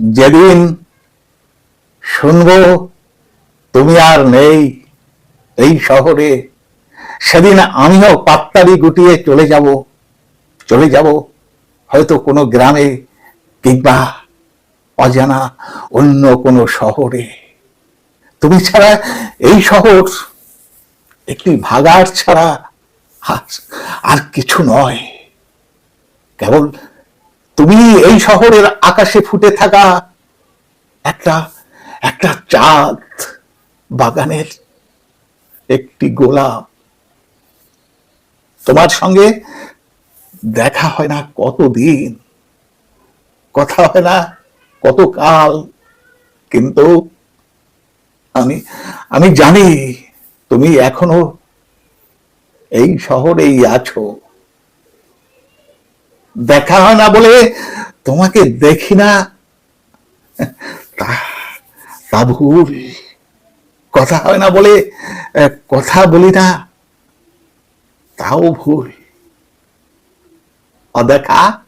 যেদিন শুনব, তুমি আর নেই এই শহরে, সেদিন আমিও পাত্তারি গুটিয়ে চলে যাব চলে যাব। হয়তো কোনো গ্রামে কিংবা অজানা অন্য কোনো শহরে। তুমি ছাড়া এই শহর একটি ভাগার ছাড়া আর- কিছু নয়। কেবল তুমি এই শহরের আকাশে ফুটে থাকা একটা একটা চাঁদ বাগানের একটি গোলাপ। তোমার সঙ্গে দেখা হয় না কতদিন, কথা হয় না কত কাল কিন্তু আমি আমি জানি তুমি এখনও এই শহরেই আছো। দেখা হয় না বলে তোমাকে দেখি না। তা- কথা হয় না বলে কথা বলি না। তাও ভুল। অদেখা,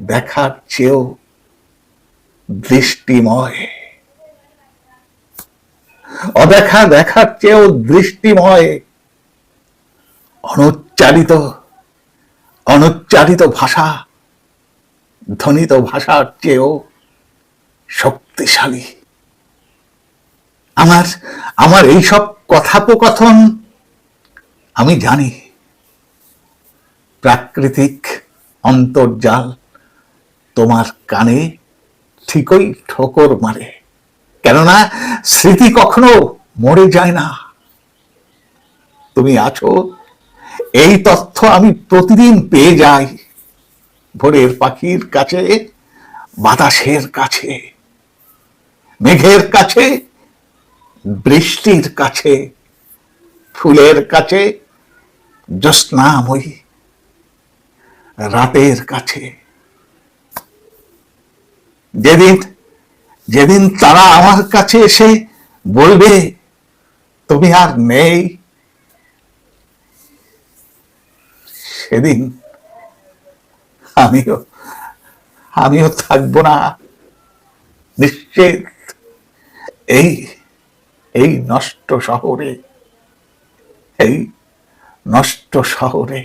দেখার চেয়েও দৃষ্টিময়। অদেখা, দেখার চেয়েও দৃষ্টিময়। অনুচ্চারিত অনুচ্চারিত ভাষা, ধ্বনিত ভাষার চেয়েও শক্তিশালী। আমার আমার এইসব কথোপকথন আমি জানি। প্রাকৃতিক অন্তর্জাল তোমার কানে ঠিকই ঠোকর মারে। কেননা স্মৃতি কখনো মরে যায় না। তুমি আছো এই তথ্য আমি প্রতিদিন পেয়ে যাই ভোরের পাখির কাছে, বাতাসের কাছে, মেঘের কাছে, বৃষ্টির কাছে, ফুলের কাছে, জ্যোৎস্নাময়ী রাতের কাছে। যেদিন যেদিন তারা আমার কাছে এসে বলবে, তুমি আর নেই। সেদিন আমিও আমিও থাকব না। নিশ্চিত এই এই নষ্ট শহরে, এই নষ্ট শহরে।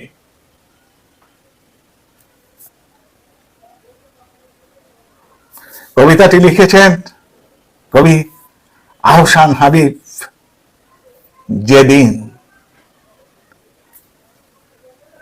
কবিতাটি লিখেছেন কবি আহসান হাবিব যেদিন